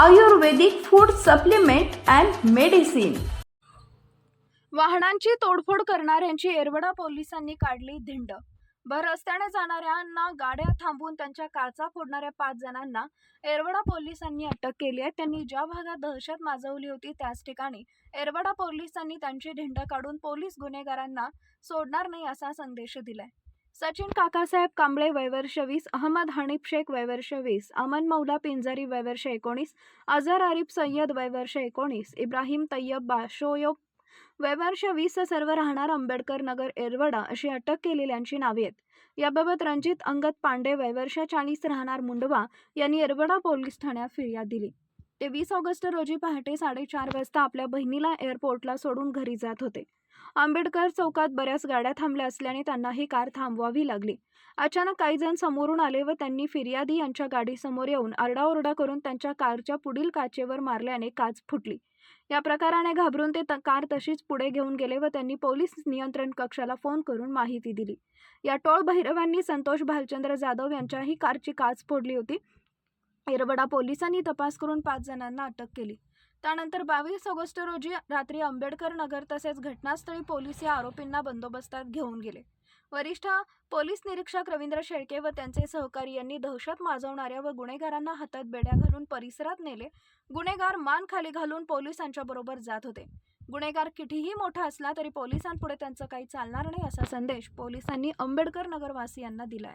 Ayurvedic food supplement and medicine. वाहनांची तोडफोड करणाऱ्यांची येरवडा पोलिसांनी काढली धिंड. भर रस्त्याने जाणाऱ्यांना गाड्या थांबवून त्यांच्या काचा फोडणाऱ्या पाच जणांना येरवडा पोलिसांनी अटक केली आहे. त्यांनी ज्या भागात दहशत माजवली होती त्याच ठिकाणी येरवडा पोलिसांनी त्यांची धिंड काढून पोलीस गुन्हेगारांना सोडणार नाही असा संदेश दिलाय. सचिन काकासाहेब कांबळे वयवर्ष वीस अहमद हनीफ शेख वयवर्ष वीस अमन मौला पिंजरी वयवर्ष एकोणीस अझर आरिफ सय्यद वयवर्ष एकोणीस इब्राहिम तय्यब बाशोयोग वयवर्ष वीस सर्व राहणार आंबेडकर नगर एरवडा अशी अटक केलेल्यांची नावे आहेत. याबाबत रणजित अंगद पांडे वयवर्ष चाळीस राहणार मुंडवा यांनी एरवडा पोलीस ठाण्यात फिर्याद दिली. ते वीस ऑगस्ट रोजी पहाटे साडेचार वाजता आपल्या बहिणीला एअरपोर्टला सोडून घरी जात होते. आंबेडकर चौकात बऱ्याच गाड्या थांबल्या असल्याने त्यांना ही कार थांबवावी लागली. अचानक काही जण समोरून आले व त्यांनी फिर्यादी यांच्या गाडीसमोर येऊन आरडाओरडा करून त्यांच्या कारच्या पुढील काचेवर मारल्याने काच फुटली. या प्रकाराने घाबरून ते त- कार तशीच पुढे घेऊन गेले व त्यांनी पोलीस नियंत्रण कक्षाला फोन करून माहिती दिली. या टोळ भैरवांनी संतोष भालचंद्र जाधव यांच्याही कारची काच फोडली होती. येरवडा पोलिसांनी तपास करून पाच जणांना अटक केली. त्यानंतर बावीस ऑगस्ट रोजी रात्री आंबेडकर नगर तसेच घटनास्थळी पोलीस या आरोपींना बंदोबस्तात घेऊन गेले. वरिष्ठ पोलीस निरीक्षक रवींद्र शेळके व त्यांचे सहकारी यांनी दहशत माजवणाऱ्या व गुन्हेगारांना हातात बेड्या घालून परिसरात नेले. गुन्हेगार मान खाली घालून पोलिसांच्या बरोबर जात होते. गुन्हेगार कितीही मोठा असला तरी पोलिसांपुढे त्यांचं काही चालणार नाही असा संदेश पोलिसांनी आंबेडकर नगरवासियांना दिलाय.